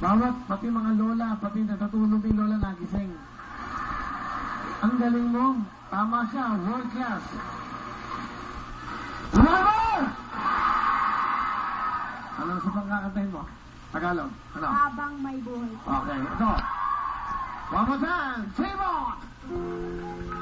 Bawat, pati mga lola, pati natutulog yung lola nagising. Ang galing mo. Tama siya, world class. Bravo! Ano sa pangkakantahin mo? Tagalog. Ano? Habang may buhay. Okay, ito. One more time. Trevor! Marami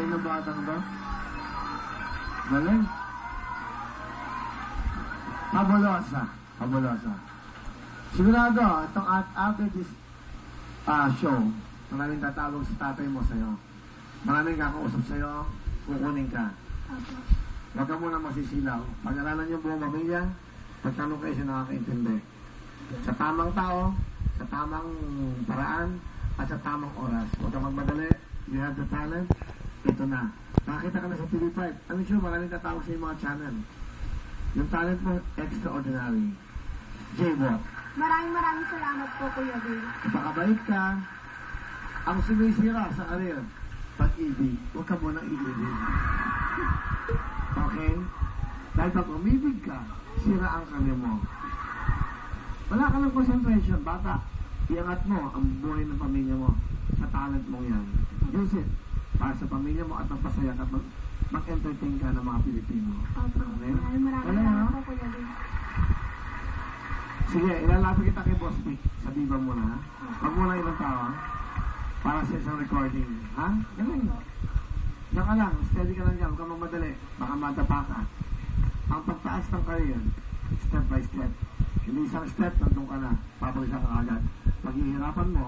Galing ng batang ba? Galing. Fabulosa. Fabulosa. Sigurado, itong at after this ah show, maraming tatawag sa tatay mo sa'yo. Maraming kakausap sa'yo, kukunin ka. Huwag ka muna masisilaw. Pag-aralan niyo buong pamilya, pagtanong kayo sa nakakaintindi. Sa tamang tao, sa tamang paraan, at sa tamang oras. Huwag ka magmadali. You have the talent. Ito na. Nakakita ka na sa TV5. I'm sure maraming tatawag sa mga channel. Yung talent mo, extraordinary. J-Bot, Maraming maraming salamat po, Kuya Bill. napakabait ka. Ang sumisira sa karir, pag-ibig, huwag ka munang ibigin. Okay? Dahil pag umibig ka, sira ang karir mo. Wala ka ng concentration, bata. Iangat mo ang buhay ng pamilya mo sa talent mo yan. Use it para sa pamilya mo at magpasaya ka mag- mag-entertain ka ng mga Pilipino. Opo. Okay? Maraming maraming Galing, ha? salamat po, Kuya Bill. Sige, ilalapit kita kay Boss Vic. Sa Viva mo na, ha? Huwag mo na ibang tao, ha? Para sa isang recording. Ha? Galing. Diyan ka lang. Steady ka lang dyan. Huwag ka mamadali. Baka madapa ka. Ang pagtaas ng career, step by step. Hindi isang step, nandun ka na. Papalisa ka agad. Paghihirapan mo,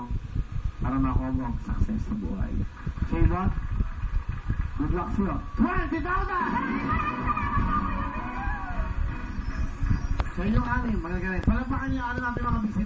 para makuha mo ang success sa buhay. What? Good luck sa'yo. 20,000! Sa inyong anim, magagaling. Palapakan niyo ang anim natin mga bisita.